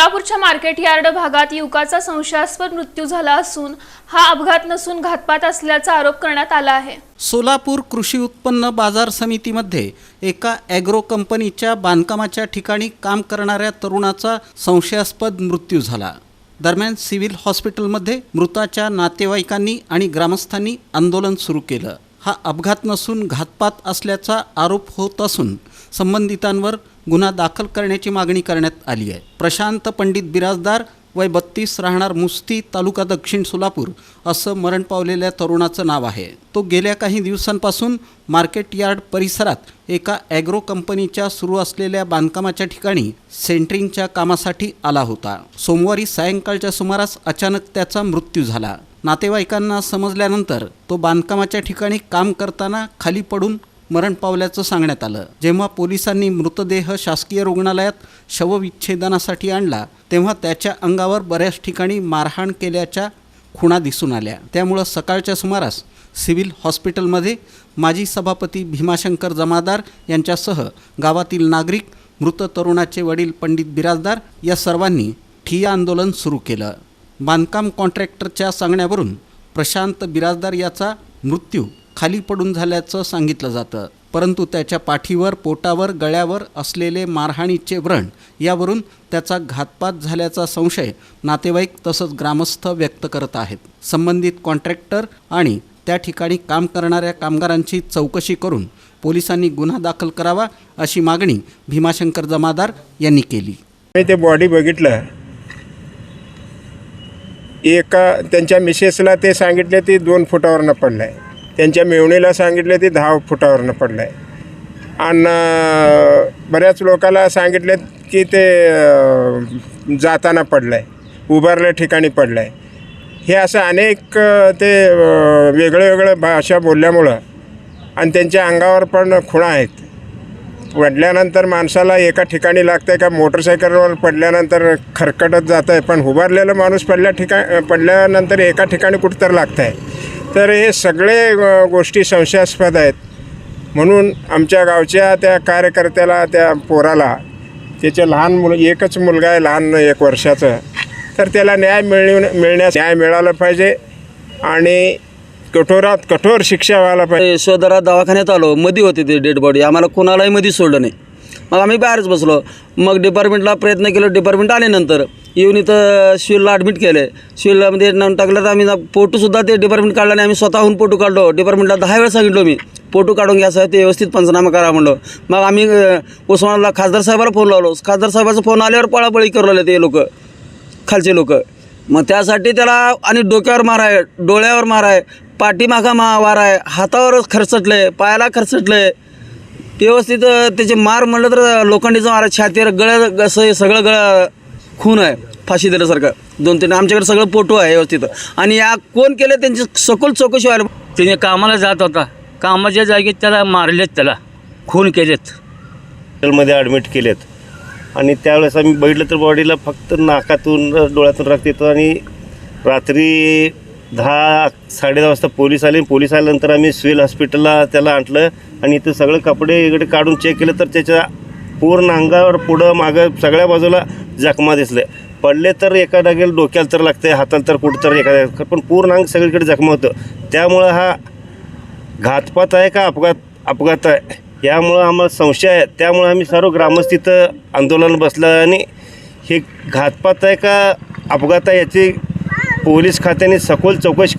सोलापूरच्या market yard भागात युवकाचा संशयास्पद मृत्यू झाला असून हा अपघात नसून घातपात असल्याचा आरोप करण्यात आला आहे. सोलापूर कृषी उत्पन्न बाजार समितीमध्ये एका ॲग्रो कंपनीच्या बांधकामाच्या ठिकाणी काम करणाऱ्या तरुणाचा संशयास्पद मृत्यू झाला. दरम्यान सिव्हिल हॉस्पिटलमध्ये मृताच्या नातेवाईकांनी आणि ग्रामस्थांनी आंदोलन सुरू केलं. हा अपघात नसून घातपात असल्याचा आरोप होत असून संबंधितांवर गुन्हा दाखल करण्याची मागणी करण्यात आली आहे. प्रशांत पंडित बिराजदार वय बत्तीस राहणार मुस्ती तालुका दक्षिण सोलापूर असं मरण पावलेल्या तरुणाचं नाव आहे. तो गेल्या काही दिवसांपासून मार्केट यार्ड परिसरात एका ॲग्रो कंपनीच्या सुरू असलेल्या बांधकामाच्या ठिकाणी सेंटरिंगच्या कामासाठी आला होता. सोमवारी सायंकाळच्या सुमारास अचानक त्याचा मृत्यू झाला. नातेवाईकांना समजल्यानंतर तो बांधकामाच्या ठिकाणी काम करताना खाली पडून मरण पावल्याचं सांगण्यात आलं. जेव्हा पोलिसांनी मृतदेह शासकीय रुग्णालयात शवविच्छेदनासाठी आणला तेव्हा त्याच्या अंगावर बऱ्याच ठिकाणी मारहाण केल्याच्या खुणा दिसून आल्या. त्यामुळं सकाळच्या सुमारास सिव्हिल हॉस्पिटलमध्ये माजी सभापती भीमाशंकर जमादार यांच्यासह गावातील नागरिक मृत तरुणाचे वडील पंडित बिराजदार या सर्वांनी ठिय्या आंदोलन सुरू केलं. बांधकाम कॉन्ट्रॅक्टरच्या सांगण्यावरून प्रशांत बिराजदार याचा मृत्यू खाली पडून झाल्याचं सांगितलं जातं. परंतु त्याच्या पाठीवर पोटावर गळ्यावर असलेले मारहाणीचे व्रण यावरून त्याचा घातपात झाल्याचा संशय नातेवाईक तसंच ग्रामस्थ व्यक्त करत आहेत. संबंधित कॉन्ट्रॅक्टर आणि त्या ठिकाणी काम करणाऱ्या कामगारांची चौकशी करून पोलिसांनी गुन्हा दाखल करावा अशी मागणी भीमाशंकर जमादार यांनी केली. मी ते बॉडी बघितलं. एका त्यांच्या मिसेसला ते सांगितले ते दोन फुटावरनं पडलं आहे त्यांच्या मेवणीला सांगितले ते दहा फुटावरनं पडलं आहे आणि बऱ्याच लोकाला सांगितले की ते जाताना पडलं आहे उभारल्या ठिकाणी पडलं आहे हे असं अनेक ते वेगळं वेगळं भाषा बोलल्यामुळं आणि त्यांच्या अंगावर पण खुणा आहेत. पडल्यानंतर माणसाला एका ठिकाणी लागतं आहे का मोटरसायकलवर पडल्यानंतर खरकटत जातं आहे पण उभारलेलं माणूस पडल्या ठिकाण पडल्यानंतर एका ठिकाणी कुठं तर लागतं आहे तर हे सगळे गोष्टी संशयास्पद आहेत. म्हणून आमच्या गावच्या त्या कार्यकर्त्याला त्या पोराला त्याचे लहान मुल एकच मुलगा आहे लहान एक वर्षाचं. तर त्याला न्याय मिळवून मिळण्यास न्याय मिळाला पाहिजे आणि कठोरात कठोर शिक्षा व्हायला पाहिजे. यशोधरा दवाखान्यात आलो. मधी होते ते डेड बॉडी. आम्हाला कोणालाही मधी सोडलं नाही. मग आम्ही बाहेरच बसलो. मग डिपार्टमेंटला प्रयत्न केलो डिपार्टमेंट आल्यानंतर. येऊन इथं शिवला ॲडमिट केले. शिवलामध्ये म्हणजे नाव टाकलं तर आम्ही फोटोसुद्धा ते डिपार्टमेंट काढला आणि आम्ही स्वतःहून फोटो काढलो. डिपार्टमेंटला दहा वेळा सांगितलो मी फोटो काढून घ्यायचा ते व्यवस्थित पंचनामा करा म्हणलो. मग आम्ही उस्मानाला खासदार साहेबाला फोन लावलो. खासदार साहेबाचा फोन आल्यावर पळापळी करू लागले ते लोक खालचे लोक. मग त्यासाठी त्याला आणि डोक्यावर मार आहे डोळ्यावर मार आहे पाठीमागा मा वार आहे हातावर खरचटले पायाला खरचटले. व्यवस्थित त्याचे मार म्हणलं तर लोखंडीचा मार छातीवर गळ्या असं हे सगळं गळं खून आहे फाशी दिल्यासारखं. दोन तीन आमच्याकडे सगळं फोटो आहे व्यवस्थित. आणि या कोण केले त्यांची सखोल चौकशी व्हायला त्याने कामाला जात होता. कामाच्या जागेत त्याला मारलेत त्याला. खून केलेत. हॉस्पिटलमध्ये ॲडमिट केलेत. आणि त्यावेळेस आम्ही बघितलं तर बॉडीला फक्त नाकातून डोळ्यातून रक्त येतं आणि रात्री दहा साडे दहा वाजता पोलीस आले. पोलीस आल्यानंतर आम्ही सिव्हिल हॉस्पिटलला त्याला आणलं आणि इथं सगळे कपडे इकडे काढून चेक केलं तर त्याच्या पूर्ण अंगावर पुढं मागं सगळ्या बाजूला जखमा दिसले. पडले तर एका जागेला डोक्याला तर लागते हाताला तर कुठं तर एका पण पूर्ण अंग सगळीकडे जखमा होतं. त्यामुळं हा घातपात आहे का अपघात? अपघात आहे. यामुळं आम्हाला संशय आहे. त्यामुळं आम्ही सर्व ग्रामस्थ इथं आंदोलन बसलं आणि हे घातपात आहे का अपघात आहे याची पोलीस खात्याने सखोल चौकशी कर